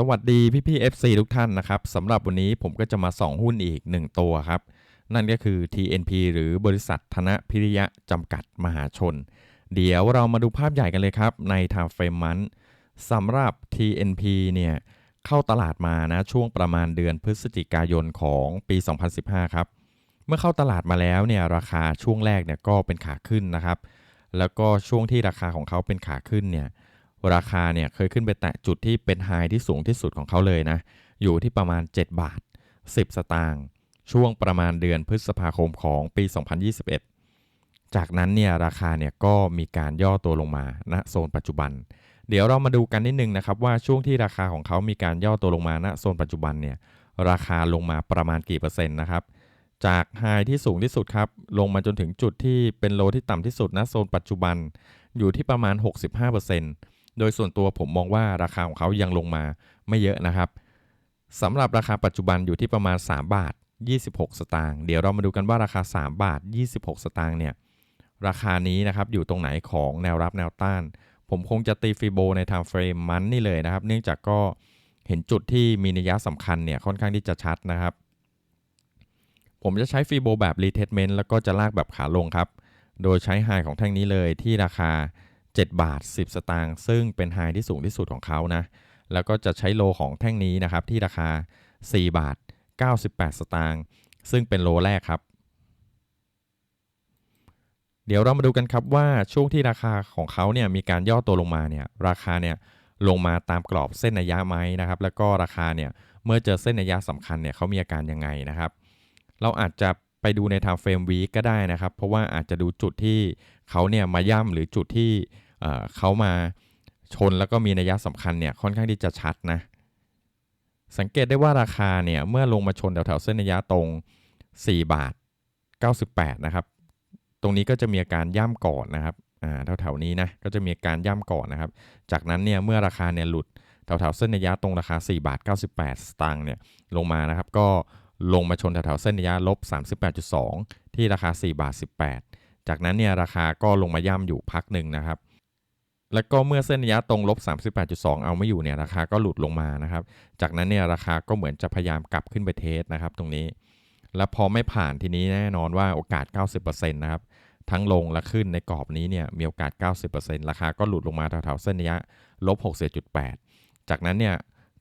สวัสดีพี่พี่ FC ทุกท่านนะครับสำหรับวันนี้ผมก็จะมาส่องหุ้นอีก 1 ตัวครับ นั่นก็คือ TNP หรือบริษัทธนพิริยะจำกัดมหาชน เดี๋ยวเรามาดูภาพใหญ่กันเลยครับ ใน Time Frame มันสำหรับ TNP เนี่ยเข้าตลาดมานะช่วงประมาณเดือนพฤศจิกายนของปี 2015 ครับ เมื่อเข้าตลาดมาแล้วเนี่ยราคาช่วงแรกเนี่ยก็เป็นขาขึ้นนะครับ แล้วก็ช่วงที่ราคาของเขาเป็นขาขึ้นเนี่ย ราคาเนี่ยเคยขึ้นไปแตะจุดที่เป็นไฮที่สูงที่สุดของเขาเลยนะ อยู่ที่ประมาณ 7 บาท 10 สตางค์ช่วงประมาณเดือนพฤษภาคมของปี 2021 จากนั้นเนี่ยราคาเนี่ยก็มีการย่อตัวลงมาณโซนปัจจุบัน เดี๋ยวเรามาดูกันนิดนึงนะครับว่าช่วงที่ราคาของเขามีการย่อตัวลงมาณโซนปัจจุบันเนี่ยราคาลงมาประมาณกี่เปอร์เซ็นต์นะครับจากไฮที่สูงที่สุดครับลงมาจนถึงจุดที่เป็นโลที่ต่ำที่สุดณโซนปัจจุบันอยู่ที่ประมาณ 65% โดยส่วนตัวผมมองว่าราคาของเขายังลงมาไม่เยอะนะครับสำหรับราคาปัจจุบันอยู่ที่ประมาณ 3 บาท 26 สตางค์เดี๋ยวเรามาดูกันว่าราคา 3 บาท 26 สตางค์เนี่ยราคานี้นะครับอยู่ตรงไหนของแนวรับแนวต้าน ผมคงจะตีฟีโบใน time frame มันนี่เลยนะครับ เนื่องจากก็เห็นจุดที่มีนัยสำคัญเนี่ยค่อนข้างที่จะชัดนะครับ ผมจะใช้ฟีโบแบบ retestment แล้วก็จะลากแบบขาลงครับ โดยใช้ไฮของแท่งนี้เลยที่ราคา 7 บาท 10 สตางค์ซึ่งเป็นไฮที่สูงที่สุดของเขานะ แล้วก็จะใช้โลของแท่งนี้นะครับ ที่ราคา 4 บาท 98 สตางค์ซึ่งเป็นโลแรกครับ เดี๋ยวเรามาดูกันครับว่าช่วงที่ราคาของเขาเนี่ยมีการย่อตัวลงมาเนี่ยราคาเนี่ยลงมาตามกรอบเส้นระยะไหมนะครับ แล้วก็ราคาเนี่ยเมื่อเจอเส้นระยะสำคัญเนี่ยเขามีอาการยังไงนะครับ เราอาจจะไปดูใน time frame week ก็ได้นะครับ เพราะว่าอาจจะดูจุดที่เขาเนี่ยมาย่ำหรือจุดที่ เขามาชนแล้วก็มีนัยสำคัญเนี่ยค่อนข้างที่จะชัดนะสังเกตได้ว่าราคาเนี่ยเมื่อลงมาชนแถวๆเส้นระยะตรง 4 บาท 98 นะครับ ตรงนี้ก็จะมีอาการย่ำก่อนนะครับอ่าแถวๆนี้นะก็จะมีอาการย่ำก่อนนะครับ จากนั้นเนี่ยเมื่อราคาเนี่ยหลุดแถวๆเส้นระยะตรงราคา 4 บาท 98 สตางค์เนี่ยลงมานะครับก็ลงมาชนแถวๆเส้นระยะลบ 38.2 ที่ราคา 4 บาท 18 จากนั้นเนี่ยราคาก็ลงมาย่ำอยู่พักหนึ่งนะครับ แล้วก็เมื่อเส้นระยะตรงลบ 38.2 เอาไม่อยู่เนี่ยราคาก็หลุดลงมานะครับ จากนั้นเนี่ยราคาก็เหมือนจะพยายามกลับขึ้นไปเทสนะครับตรงนี้ แล้วพอไม่ผ่านทีนี้แน่นอนว่าโอกาส 90%นะครับ ทั้งลงและขึ้นในกรอบนี้เนี่ยมีโอกาส 90%ราคาก็หลุดลงมาแถวๆเส้นระยะลบ60.8จากนั้นเนี่ย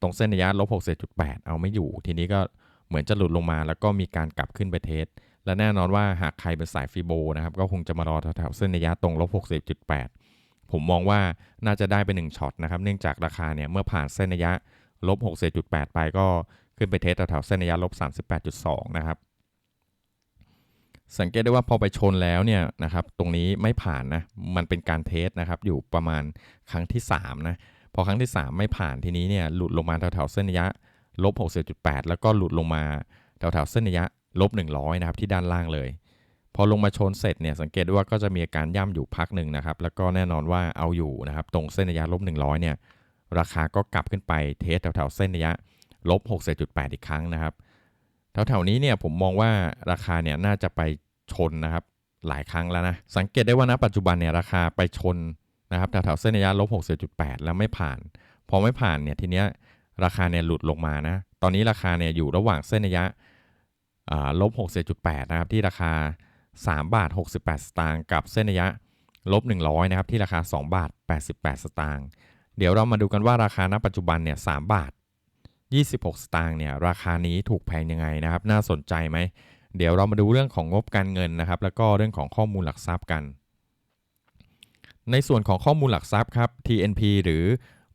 ตรงเส้นระยะลบ60.8เอาไม่อยู่ ทีนี้ก็เหมือนจะหลุดลงมาแล้วก็มีการกลับขึ้นไปเทส และแน่นอนว่าหากใครเป็นสายฟีโบนะครับก็คงจะมารอแถวๆเส้นระยะตรงลบ60.8 ผมมองว่าน่าจะได้เป็น1ช็อตนะครับ เนื่องจากราคาเนี่ยเมื่อผ่านเส้นระยะลบ60.8ไปก็ขึ้นไปเทสแถวๆเส้นระยะลบ38.2 นะครับ สังเกตได้ว่าพอไปชนแล้วเนี่ยนะครับ ตรงนี้ไม่ผ่านนะ มันเป็นการเทสนะครับ อยู่ประมาณครั้งที่ 3 นะ พอครั้งที่ 3 ไม่ผ่านทีนี้เนี่ยหลุดลงมาแถวๆเส้นระยะลบ60.8แล้วก็หลุดลงมาแถวๆเส้นระยะลบ100 นะครับที่ด้านล่างเลย พอลงมาชนเสร็จเนี่ยสังเกตว่าก็จะมีอาการย่ำอยู่พักหนึ่งนะครับ แล้วก็แน่นอนว่าเอาอยู่นะครับ ตรงเส้นระยะลบ 100 เนี่ย ราคาก็กลับขึ้นไปเทสแถวๆเส้นระยะลบ60.8 อีกครั้งนะครับแถวๆนี้เนี่ยผมมองว่าราคาเนี่ยน่าจะไปชนนะครับหลายครั้งแล้วนะสังเกตได้ว่าณปัจจุบันเนี่ยราคาไปชนนะครับแถวๆเส้นระยะลบ60.8 แล้วไม่ผ่าน พอไม่ผ่านเนี่ยทีเนี้ยราคาเนี่ยหลุดลงมานะตอนนี้ราคาเนี่ยอยู่ระหว่างเส้นระยะลบ60.8 นะครับที่ราคา 3 บาท 68 สตางค์กับเส้นระยะลบ 100 นะครับ ที่ราคา 2 บาท 88 สตางค์เดี๋ยวเรามาดูกันว่าราคาณปัจจุบันเนี่ย3บาท 26 สตางค์เนี่ยราคานี้ถูกแพงยังไงนะครับ น่าสนใจไหม เดี๋ยวเรามาดูเรื่องของงบการเงินนะครับ แล้วก็เรื่องของข้อมูลหลักทรัพย์กัน ในส่วนของข้อมูลหลักทรัพย์ครับ TNP หรือ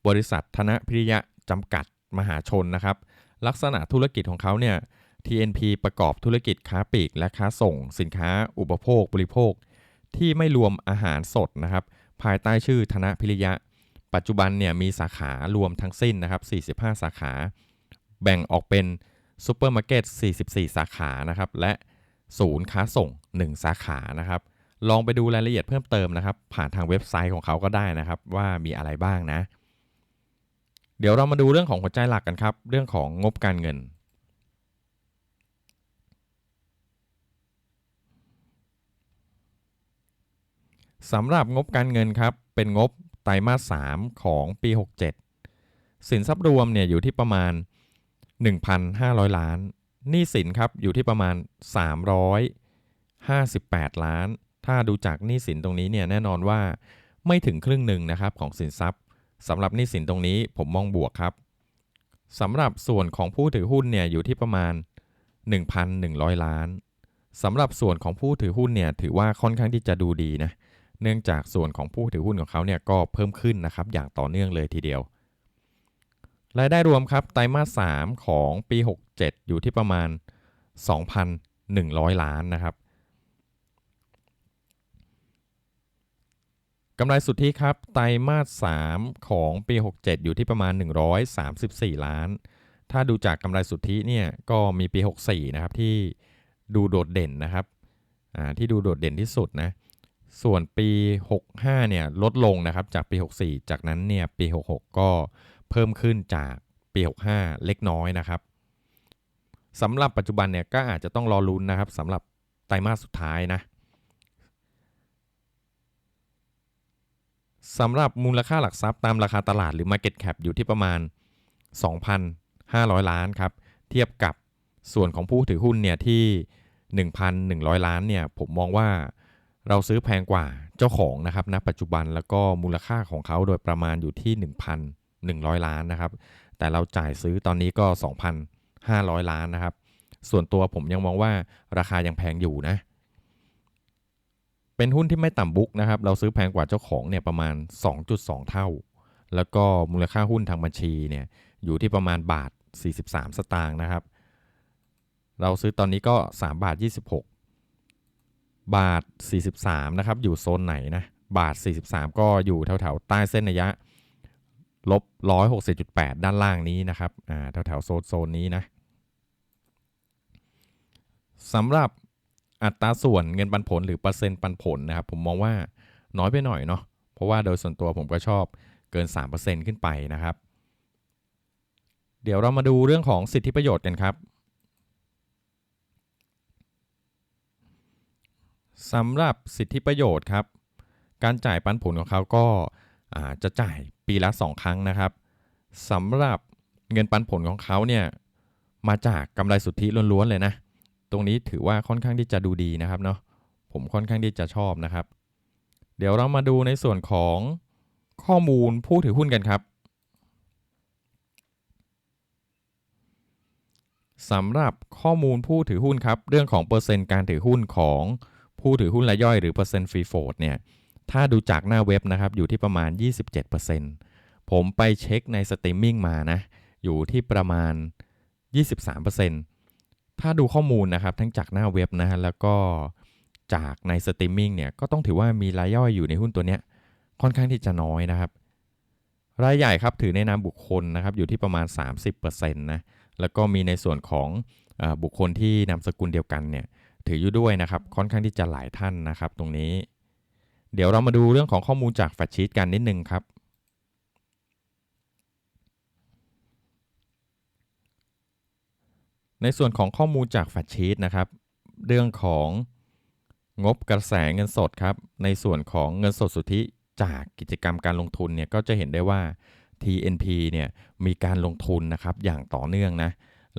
บริษัทธนพิริยะจำกัดมหาชนนะครับ ลักษณะธุรกิจของเขาเนี่ย TNP ประกอบธุรกิจค้าปลีกและค้าส่ง สินค้าอุปโภคบริโภค ที่ไม่รวมอาหารสดนะครับ ภายใต้ชื่อธนพิริยะ ปัจจุบันเนี่ยมีสาขารวมทั้งสิ้นนะครับ 45 สาขา แบ่งออกเป็นซูเปอร์มาร์เก็ต 44 สาขานะครับ และศูนย์ค้าส่ง 1 สาขานะครับ ลองไปดูรายละเอียดเพิ่มเติมนะครับ ผ่านทางเว็บไซต์ของเขาก็ได้นะครับ ว่ามีอะไรบ้างนะ เดี๋ยวเรามาดูเรื่องของหัวใจหลักกันครับ เรื่องของงบการเงิน สำหรับงบการเงินครับ เป็นงบไตรมาส 3 ของปี 67 สินทรัพย์รวมเนี่ยอยู่ที่ประมาณ 1,500 ล้านหนี้สินครับอยู่ที่ประมาณ 358 ล้าน ถ้าดูจากหนี้สินตรงนี้เนี่ยแน่นอนว่าไม่ถึงครึ่งหนึ่งนะครับของสินทรัพย์สำหรับหนี้สินตรงนี้ผมมองบวกครับสำหรับส่วนของผู้ถือหุ้นเนี่ยอยู่ที่ประมาณ 1,100 ล้านสำหรับส่วนของผู้ถือหุ้นเนี่ยถือว่าค่อนข้างที่จะดูดีนะ เนื่องจากส่วนของผู้ถือหุ้นของเขาเนี่ยก็เพิ่มขึ้นนะครับอย่างต่อเนื่องเลยทีเดียว รายได้รวมครับไตรมาส 3 ของปี 67 อยู่ที่ประมาณ 2,100 ล้านนะครับกำไรสุทธิครับไตรมาส 3 ของปี 67 อยู่ที่ประมาณ 134 ล้าน ถ้าดูจากกำไรสุทธิเนี่ยก็มีปี 64 นะครับที่ดูโดดเด่นนะครับที่ดูโดดเด่นที่สุดนะ ส่วนปี 65 เนี่ยลดลงนะครับจากปี 64 จากนั้นเนี่ยปี 66 ก็เพิ่มขึ้นจากปี 65 เล็กน้อยนะครับสำหรับปัจจุบันเนี่ยก็อาจจะต้องรอลุ้นนะครับสำหรับไตรมาสสุดท้ายนะสำหรับมูลค่าหลักทรัพย์ตามราคาตลาดหรือ Market Cap อยู่ที่ประมาณ 2,500 ล้านครับ เทียบกับส่วนของผู้ถือหุ้นเนี่ยที่ 1,100 ล้านเนี่ยผมมองว่า เราซื้อแพงกว่าเจ้าของนะครับณนะปัจจุบันแล้วก็มูลค่าของเขาโดยประมาณอยู่ที่ 1,100 ล้านนะครับ แต่เราจ่ายซื้อตอนนี้ก็ 2,500 ล้านนะครับ ส่วนตัวผมยังมองว่าราคายังแพงอยู่นะ เป็นหุ้นที่ไม่ต่ำบุ๊กนะครับ เราซื้อแพงกว่าเจ้าของเนี่ยประมาณ 2.2 เท่า แล้วก็มูลค่าหุ้นทางบัญชีเนี่ยอยู่ที่ประมาณบาท 43 สตางค์นะครับ เราซื้อตอนนี้ก็ 3 บาท 26 บาท 43 นะครับ อยู่โซนไหนนะ บาท 43 ก็อยู่แถวๆ ใต้เส้นระยะลบ160.8 ด้านล่างนี้นะครับอ่าแถวๆโซนโซนนี้นะสำหรับอัตราส่วนเงินปันผลหรือเปอร์เซ็นต์ปันผลนะครับ ผมมองว่าน้อยไปหน่อยเนาะเพราะว่าโดยส่วนตัวผมก็ชอบเกิน 3%ขึ้นไปนะครับ เดี๋ยวเรามาดูเรื่องของสิทธิประโยชน์กันครับ สำหรับสิทธิประโยชน์ครับ การจ่ายปันผลของเขาก็จะจ่ายปีละ 2 ครั้งนะครับสำหรับเงินปันผลของเขาเนี่ยมาจากกำไรสุทธิล้วนๆเลยนะ ตรงนี้ถือว่าค่อนข้างที่จะดูดีนะครับเนาะผมค่อนข้างที่จะชอบนะครับ เดี๋ยวเรามาดูในส่วนของข้อมูลผู้ถือหุ้นกันครับสำหรับข้อมูลผู้ถือหุ้นครับ เรื่องของเปอร์เซ็นต์การถือหุ้นของ ผู้ถือหุ้นรายย่อยหรือเปอร์เซ็นต์ฟรีโฟดเนี่ยถ้าดูจากหน้าเว็บนะครับอยู่ที่ประมาณ 27%ผมไปเช็คในสตรีมมิ่งมานะอยู่ที่ประมาณ 23%ถ้าดูข้อมูลนะครับทั้งจากหน้าเว็บนะฮะแล้วก็จากในสตรีมมิ่งเนี่ยก็ต้องถือว่ามีรายย่อยอยู่ในหุ้นตัวเนี้ยค่อนข้างที่จะน้อยนะครับรายใหญ่ครับถือในนามบุคคลนะครับอยู่ที่ประมาณ 30%นะแล้วก็มีในส่วนของอบุคคลที่นามสกุลเดียวกันเนี่ย ถืออยู่ด้วยนะครับ ค่อนข้างที่จะหลายท่านนะครับ ตรงนี้ เดี๋ยวเรามาดูเรื่องของข้อมูลจากแฟชชีตกันนิดนึงครับ ในส่วนของข้อมูลจากแฟชชีตนะครับ เรื่องของงบกระแสเงินสดครับ ในส่วนของเงินสดสุทธิจากกิจกรรมการลงทุนเนี่ยก็จะเห็นได้ว่า TNP เนี่ยมีการลงทุนนะครับอย่างต่อเนื่องนะ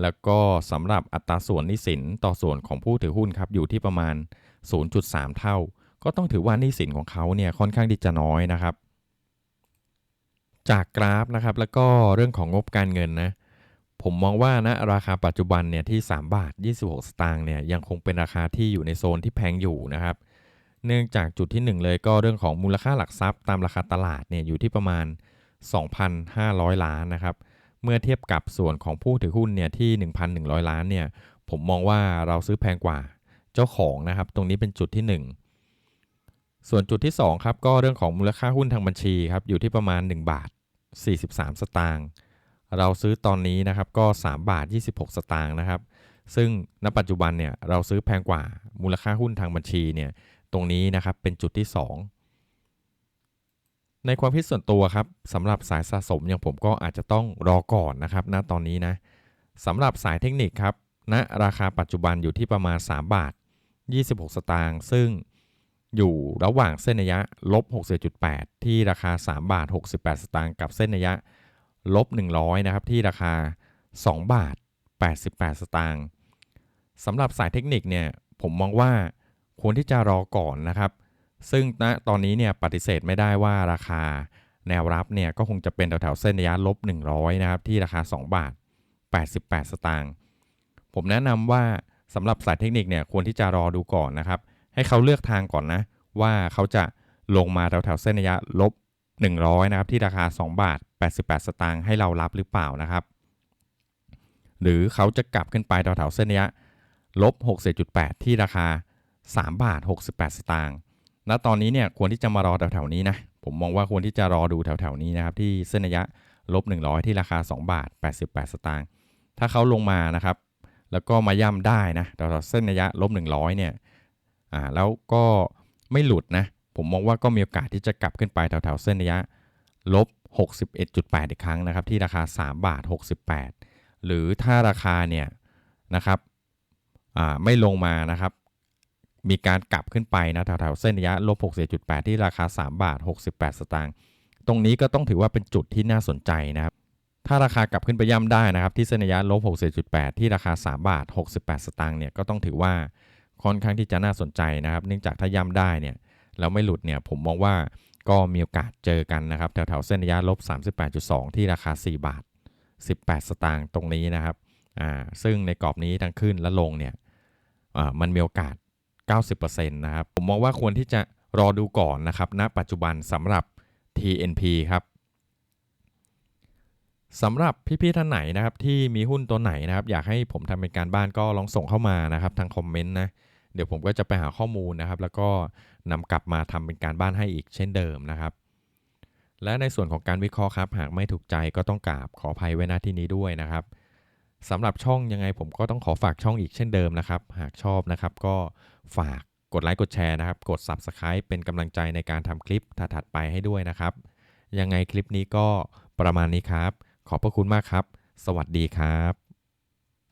แล้วก็สำหรับอัตราส่วนหนี้สินต่อส่วนของผู้ถือหุ้นครับอยู่ที่ประมาณ 0.3 เท่า ก็ต้องถือว่าหนี้สินของเขาเนี่ยค่อนข้างที่จะน้อยนะครับ จากกราฟนะครับแล้วก็เรื่องของงบการเงินนะผมมองว่านะราคาปัจจุบันเนี่ยที่ 3 บาท 26 สตางค์เนี่ยยังคงเป็นราคาที่อยู่ในโซนที่แพงอยู่นะครับ เนื่องจากจุดที่ 1 เลยก็เรื่องของมูลค่าหลักทรัพย์ตามราคาตลาดเนี่ยอยู่ที่ประมาณ 2,500 ล้านนะครับ เมื่อเทียบกับส่วนของผู้ถือหุ้นเนี่ยที่ 1,100 ล้านเนี่ยผมมองว่าเราซื้อแพงกว่าเจ้าของนะครับ ตรงนี้เป็นจุดที่ 1 ส่วนจุดที่2ครับก็เรื่องของมูลค่าหุ้นทางบัญชีครับอยู่ที่ประมาณ 1 บาท 43 สตางค์เราซื้อตอนนี้นะครับก็ 3 บาท 26 สตางค์นะครับ ซึ่งณปัจจุบันเนี่ยเราซื้อแพงกว่ามูลค่าหุ้นทางบัญชีเนี่ยตรงนี้นะครับเป็นจุดที่ 2 ในความคิดส่วนตัวครับสำหรับสายสะสมอย่างผมก็อาจจะต้องรอก่อนนะครับณตอนนี้นะสำหรับสายเทคนิคครับณนะราคาปัจจุบันอยู่ที่ประมาณ 3 บาท 26 สตางค์ซึ่งอยู่ระหว่างเส้นระยะลบ6 7 8ที่ราคา 3 บาท 68 สตางค์กับเส้นระยะลบ100นะครับที่ราคา 2 บาท 88 สตางค์สำหรับสายเทคนิคเนี่ยผมมองว่าควรที่จะรอก่อนนะครับ ซึ่งณตอนนี้เนี่ยปฏิเสธไม่ได้ว่าราคาแนวรับเนี่ยก็คงจะเป็นแถวๆเส้นระยะลบ 100 นะครับ ที่ราคา 2 บาท 88 สตางค์ผมแนะนำว่าสำหรับสายเทคนิคเนี่ยควรที่จะรอดูก่อนนะครับ ให้เขาเลือกทางก่อนนะ ว่าเขาจะลงมาแถวๆเส้นระยะลบ 100 นะครับ ที่ราคา 2 บาท 88 สตางค์ให้เรารับหรือเปล่านะครับ หรือเขาจะกลับขึ้นไปแถวๆเส้นระยะลบ 60.8 ที่ราคา 3 บาท 68 สตางค์ ณตอนนี้เนี่ยควรที่จะมารอแถวๆนี้นะ ผมมองว่าควรที่จะรอดูแถวๆนี้นะครับ ที่เส้นระยะลบ 100 ที่ราคา 2 บาท 88 สตางค์ถ้าเขาลงมานะครับ แล้วก็มาย่ำได้นะแถวๆเส้นระยะลบ 100 เนี่ยอ่าแล้วก็ไม่หลุดนะ ผมมองว่าก็มีโอกาสที่จะกลับขึ้นไปแถวๆเส้นระยะลบ 61.8 อีกครั้งนะครับ ที่ราคา 3 บาท 68 หรือถ้าราคาเนี่ยนะครับอ่าไม่ลงมานะครับ มีการกลับขึ้นไปนะแถวๆเส้นระยะลบ61.8ที่ราคา 3 บาท 68 สตางค์ตรงนี้ก็ต้องถือว่าเป็นจุดที่น่าสนใจนะครับ ถ้าราคากลับขึ้นไปย่ำได้นะครับ ที่เส้นระยะลบ61.8ที่ราคา 3 บาท 68 สตางค์เนี่ยก็ต้องถือว่าค่อนข้างที่จะน่าสนใจนะครับ เนื่องจากถ้าย่ำได้เนี่ยแล้วไม่หลุดเนี่ยผมมองว่าก็มีโอกาสเจอกันนะครับแถวๆเส้นระยะลบ38.2 ที่ราคา 4 บาท 18 สตางค์ตรงนี้นะครับอ่าซึ่งในกรอบนี้ทั้งขึ้นและลงเนี่ยอ่ามันมีโอกาส 90%นะครับ ผมมองว่าควรที่จะรอดูก่อนนะครับณปัจจุบันสำหรับ TNP ครับสำหรับพี่ๆท่านไหนนะครับที่มีหุ้นตัวไหนนะครับ อยากให้ผมทำเป็นการบ้านก็ลองส่งเข้ามานะครับทางคอมเมนต์นะเดี๋ยวผมก็จะไปหาข้อมูลนะครับ แล้วก็นำกลับมาทำเป็นการบ้านให้อีกเช่นเดิมนะครับ และในส่วนของการวิเคราะห์ครับ หากไม่ถูกใจก็ต้องกราบขออภัยไว้ณที่นี้ด้วยนะครับ สำหรับช่องยังไงผมก็ต้องขอฝากช่องอีกเช่นเดิมนะครับ หากชอบนะครับ ก็ฝากกดไลค์กดแชร์นะครับ กด Subscribe เป็นกำลังใจในการทำคลิปถัดๆไปให้ด้วยนะครับ ยังไงคลิปนี้ก็ประมาณนี้ครับ ขอบพระคุณมากครับ สวัสดีครับ